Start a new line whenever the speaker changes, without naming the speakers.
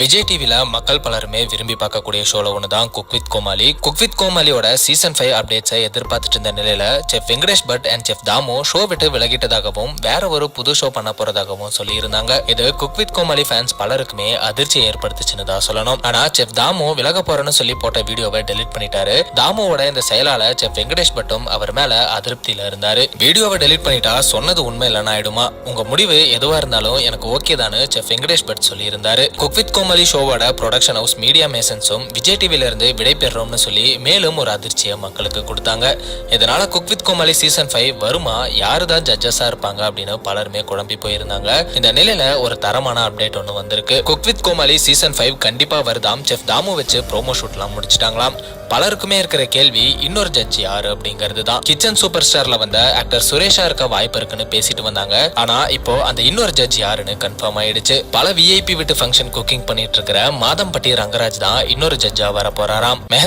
விஜய் டிவில மக்கள் பலருமே விரும்பி பார்க்கக்கூடிய ஷோல ஒன்று தான் cook with Komali. Cook with கோமாளியோட season five அப்டேட்ஸை எதிர்பார்த்துட்டு இருந்த நிலையில chef Venkatesh Bhat and chef Damu show விட்டு விலகிட்டதாகவும் வேற ஒரு புது ஷோ பண்ண போறதாகவும் சொல்லியிருந்தாங்க. இது குக் வித் கோமாளி ஃபேன்ஸ் பலருக்குமே அதிர்ச்சியை ஏற்படுத்துச்சுன்னு தான் சொல்லணும். ஆனா செஃப் தாமு விலக போறேன்னு சொல்லி போட்ட வீடியோவை டெலிட் பண்ணிட்டாரு. தாமுவோட இந்த செயலால செஃப் வெங்கடேஷ் பட்டும் அவர் மேல அதிருப்தியில இருந்தாரு. வீடியோவை டெலிட் பண்ணிட்டா சொன்னது உண்மை இல்லைன்னு ஆயிடுமா? உங்க முடிவு எதுவா இருந்தாலும் எனக்கு ஓகே தானு செஃப் வெங்கடேஷ் பட் சொல்லியிருந்தாரு. குக் வித் கோமாளி ஷோவோட ப்ரொடக்ஷன் ஹவுஸ் மீடியா மேசன்ஸும் விஜய் டிவியிலிருந்து விடைபெறோம்னு சொல்லி மேலும் ஒரு அதிர்ச்சியை மக்களுக்கு கொடுத்தாங்க. இதனால cook with Komali season five வருமா? யாரு தான் ஜட்ஜஸா இருப்பாங்க அப்படின்னு பலருமே குழம்பி போயிருந்தாங்க. இந்த நிலையில ஒரு தரமான அப்டேட் ஒன்று வந்திருக்கு. Cook with Komali season five கண்டிப்பா வருதாம். செஃப் தாமு வச்சு ப்ரோமோ ஷூட்லாம் முடிச்சிட்டாங்களாம். பலருக்குமே இருக்கிற கேள்வி இன்னொரு ஜட்ஜ் யாரு அப்படிங்கிறது தான் கிச்சன் சூப்பர் ஸ்டார்ல வந்த ஆக்டர் சுரேஷா இருக்க வாய்ப்பு இருக்குன்னு பேசிட்டு வந்தாங்க. ஆனா இப்போ அந்த இன்னொரு ஜட்ஜ் யாருன்னு கன்ஃபார்ம் ஆயிடுச்சு. பல விஐபி விட்டு ஃபங்க்ஷன் குக்கிங் பண்ணிட்டு இருக்கிற மாதம்பட்டி ரங்கராஜ் தான் இன்னொரு ஜட்ஜா வர போறாராம் மெஹ